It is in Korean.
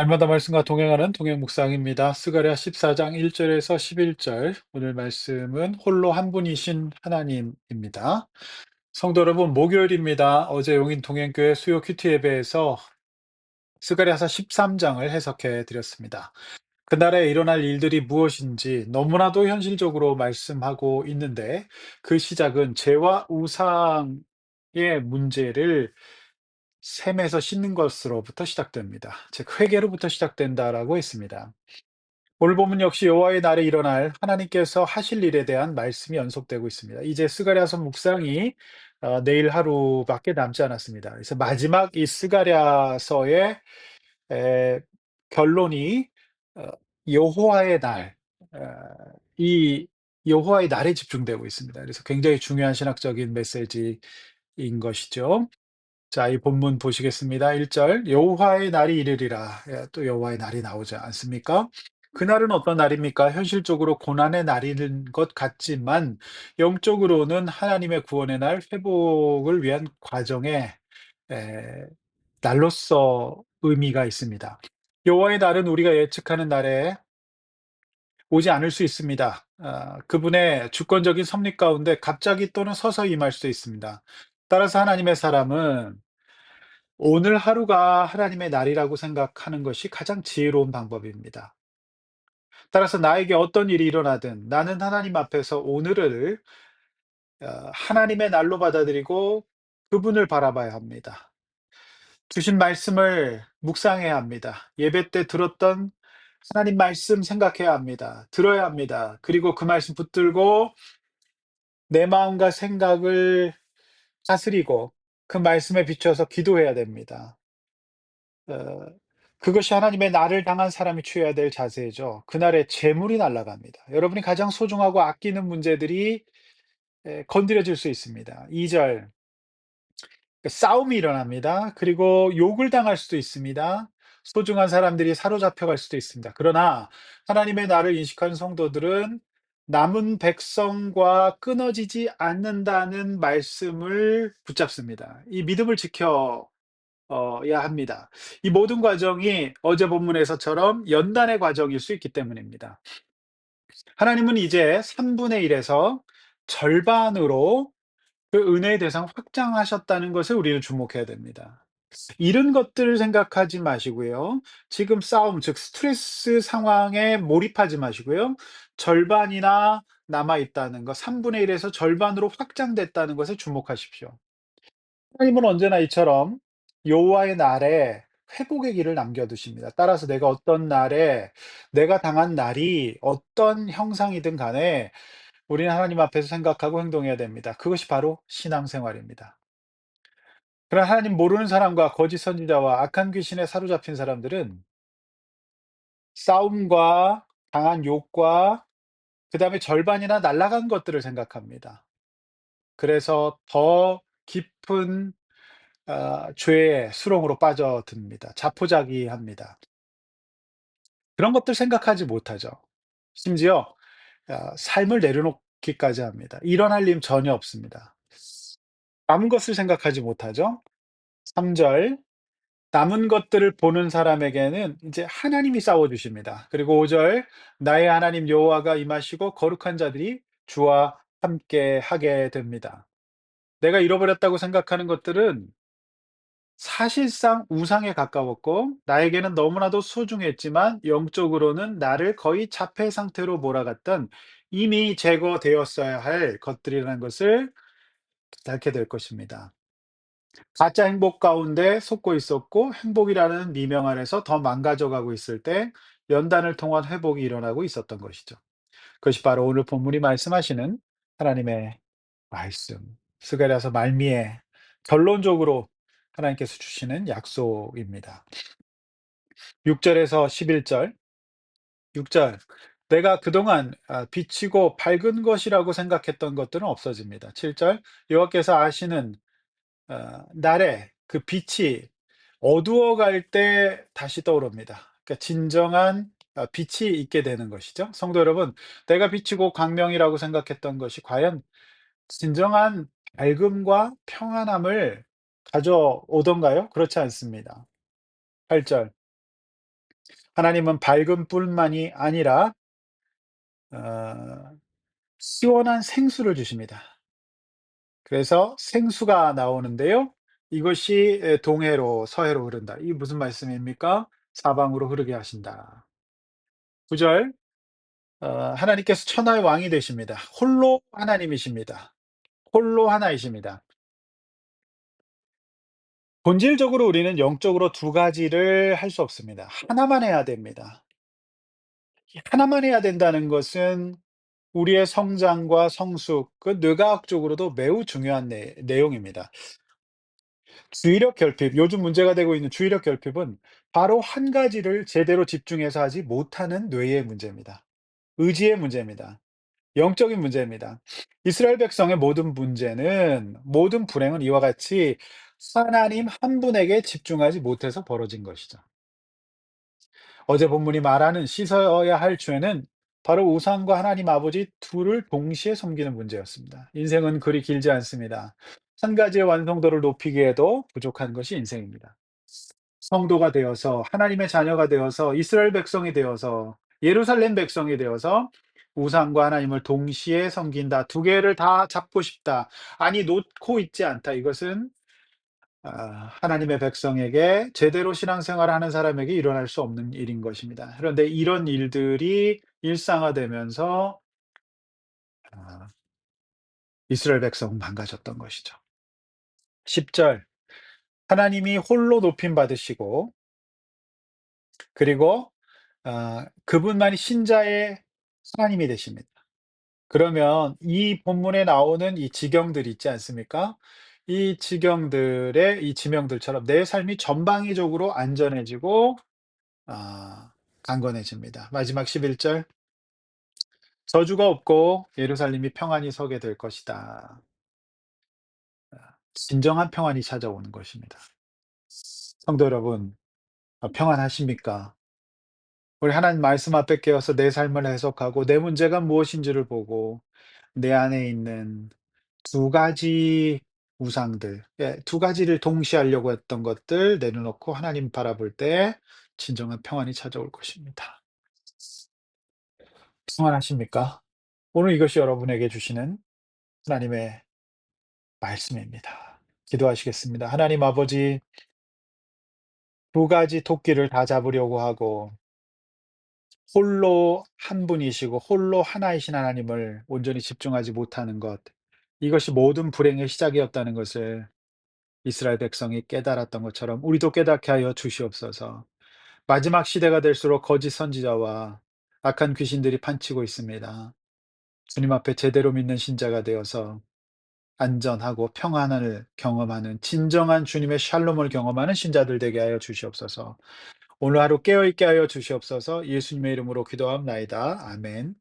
날마다 말씀과 동행하는 동행 묵상입니다. 스가랴 14장 1절에서 11절. 오늘 말씀은 홀로 한 분이신 하나님입니다. 성도 여러분, 목요일입니다. 어제 용인 동행교회 수요 큐티 예배에서 스가랴서 13장을 해석해 드렸습니다. 그날에 일어날 일들이 무엇인지 너무나도 현실적으로 말씀하고 있는데 그 시작은 죄와 우상의 문제를 샘에서 씻는 것으로부터 시작됩니다. 즉 회개로부터 시작된다라고 했습니다. 오늘 본문 역시 여호와의 날에 일어날 하나님께서 하실 일에 대한 말씀이 연속되고 있습니다. 이제 스가랴서 묵상이 어, 내일 하루밖에 남지 않았습니다. 그래서 마지막 이 스가랴서의 에, 결론이 어, 여호와의 날, 어, 이 여호와의 날에 집중되고 있습니다. 그래서 굉장히 중요한 신학적인 메시지인 것이죠. 자, 이 본문 보시겠습니다. 1절 여호와의 날이 이르리라. 예, 또 여호와의 날이 나오지 않습니까? 그날은 어떤 날입니까? 현실적으로 고난의 날인 것 같지만 영적으로는 하나님의 구원의 날, 회복을 위한 과정의 에, 날로서 의미가 있습니다. 여호와의 날은 우리가 예측하는 날에 오지 않을 수 있습니다. 아, 그분의 주권적인 섭리 가운데 갑자기 또는 서서히 임할 수도 있습니다. 따라서 하나님의 사람은 오늘 하루가 하나님의 날이라고 생각하는 것이 가장 지혜로운 방법입니다. 따라서 나에게 어떤 일이 일어나든 나는 하나님 앞에서 오늘을 어, 하나님의 날로 받아들이고 그분을 바라봐야 합니다. 주신 말씀을 묵상해야 합니다. 예배 때 들었던 하나님 말씀 생각해야 합니다. 들어야 합니다. 그리고 그 말씀 붙들고 내 마음과 생각을 다스리고 그 말씀에 비춰서 기도해야 됩니다. 어, 그것이 하나님의 나를 당한 사람이 취해야 될 자세죠. 그날에 재물이 날아갑니다. 여러분이 가장 소중하고 아끼는 문제들이 에, 건드려질 수 있습니다. 2절 싸움이 일어납니다. 그리고 욕을 당할 수도 있습니다. 소중한 사람들이 사로잡혀 갈 수도 있습니다. 그러나 하나님의 나를 인식한 성도들은 남은 백성과 끊어지지 않는다는 말씀을 붙잡습니다. 이 믿음을 지켜 어야 합니다. 이 모든 과정이 어제 본문에서처럼 연단의 과정일 수 있기 때문입니다. 하나님은 이제 3분의 1에서 절반으로 그 은혜의 대상 확장하셨다는 것을 우리는 주목해야 됩니다. 이런 것들을 생각하지 마시고요. 지금 싸움, 즉 스트레스 상황에 몰입하지 마시고요. 절반이나 남아 있다는 것, 3분의 1에서 절반으로 확장됐다는 것에 주목하십시오. 하나님은 언제나 이처럼 여호와의 날에 회복의 길을 남겨두십니다. 따라서 내가 어떤 날에 내가 당한 날이 어떤 형상이든 간에 우리는 하나님 앞에서 생각하고 행동해야 됩니다. 그것이 바로 신앙생활입니다. 그러나 하나님 모르는 사람과 거짓 선지자와 악한 귀신에 사로잡힌 사람들은 싸움과 당한 욕과 그 다음에 절반이나 날아간 것들을 생각합니다. 그래서 더 깊은 아 죄의 수렁으로 빠져듭니다. 자포자기합니다. 그런 것들 생각하지 못하죠. 심지어 아 삶을 내려놓기까지 합니다. 일어날 림 전혀 없습니다. 남은 것을 생각하지 못하죠. 3절 남은 것들을 보는 사람에게는 이제 하나님이 싸워 주십니다. 그리고 5절 나의 하나님 여호와가 임하시고 거룩한 자들이 주와 함께 하게 됩니다. 내가 잃어버렸다고 생각하는 것들은 사실상 우상에 가까웠고 나에게는 너무나도 소중했지만 영적으로는 나를 거의 자폐 상태로 몰아갔던 이미 제거되었어야 할 것들이라는 것을 깨닫게 될 것입니다. 가짜 행복 가운데 속고 있었고 행복이라는 미명 안에서 더 망가져 가고 있을 때 연단을 통한 회복이 일어나고 있었던 것이죠. 그것이 바로 오늘 본문이 말씀하시는 하나님의 말씀, 스가랴서 말미에 결론적으로 하나님께서 주시는 약속입니다. 6절에서 11절, 6절 내가 그동안 아, 비치고 밝은 것이라고 생각했던 것들은 없어집니다. 7절 여호와께서 아시는 어, 날에 그 빛이 어두워갈 때 다시 떠오릅니다. 그러니까 진정한 어, 빛이 있게 되는 것이죠. 성도 여러분, 내가 빛이고 광명이라고 생각했던 것이 과연 진정한 밝음과 평안함을 가져오던가요? 그렇지 않습니다. 8절 하나님은 밝은 뿔만이 아니라 어 시원한 생수를 주십니다. 그래서 생수가 나오는데요. 이것이 에 동해로 서해로 흐른다. 이게 무슨 말씀입니까? 사방으로 흐르게 하신다. 9절어 하나님께서 천하의 왕이 되십니다. 홀로 하나님이십니다. 홀로 하나이십니다. 본질적으로 우리는 영적으로 두 가지를 할 수 없습니다. 하나만 해야 됩니다. 이 하나만 해야 된다는 것은 우리의 성장과 성숙 그 뇌과학적으로도 매우 중요한 내 내용입니다. 주의력 결핍, 요즘 문제가 되고 있는 주의력 결핍은 바로 한 가지를 제대로 집중해서 하지 못하는 뇌의 문제입니다. 의지의 문제입니다. 영적인 문제입니다. 이스라엘 백성의 모든 문제는 모든 불행은 이와 같이 하나님 한 분에게 집중하지 못해서 벌어진 것이죠. 어제 본문이 말하는 씻어야 할 죄는 바로 우상과 하나님 아버지 둘을 동시에 섬기는 문제였습니다. 인생은 그리 길지 않습니다. 한 가지의 완성도를 높이기에도 부족한 것이 인생입니다. 성도가 되어서 하나님의 자녀가 되어서 이스라엘 백성이 되어서 예루살렘 백성이 되어서 우상과 하나님을 동시에 섬긴다. 두 개를 다 잡고 싶다. 아니 놓고 있지 않다. 이것은 아 하나님의 백성에게 제대로 신앙생활을 하는 사람에게 일어날 수 없는 일인 것입니다. 그런데 이런 일들이 일상화되면서 아 이스라엘 백성은 망가졌던 것이죠. 10절 하나님이 홀로 높임 받으시고 그리고 아 그분만이 신자의 하나님이 되십니다. 그러면 이 본문에 나오는 이 지경들 있지 않습니까? 이 지경들의 이 지명들처럼 내 삶이 전방위적으로 안전해지고 아 강건해집니다. 마지막 11절 저주가 없고 예루살렘이 평안히 서게 될 것이다. 아 진정한 평안이 찾아오는 것입니다. 성도 여러분 어 평안하십니까? 우리 하나님 말씀 앞에 깨어서 내 삶을 해석하고 내 문제가 무엇인지를 보고 내 안에 있는 두 가지 우상들 예 두 가지를 동시에 하려고 했던 것들 내려놓고 하나님 바라볼 때 진정한 평안이 찾아올 것입니다. 평안하십니까? 오늘 이것이 여러분에게 주시는 하나님의 말씀입니다. 기도하시겠습니다. 하나님 아버지 두 가지 토끼를 다 잡으려고 하고 홀로 한 분이시고 홀로 하나이신 하나님을 온전히 집중하지 못하는 것 이것이 모든 불행의 시작이었다는 것을 이스라엘 백성이 깨달았던 것처럼 우리도 깨닫게 하여 주시옵소서. 마지막 시대가 될수록 거짓 선지자와 악한 귀신들이 판치고 있습니다. 주님 앞에 제대로 믿는 신자가 되어서 안전하고 평안을 경험하는 진정한 주님의 샬롬을 경험하는 신자들 되게 하여 주시옵소서. 오늘 하루 깨어 있게 하여 주시옵소서. 예수님의 이름으로 기도합나이다. 아멘.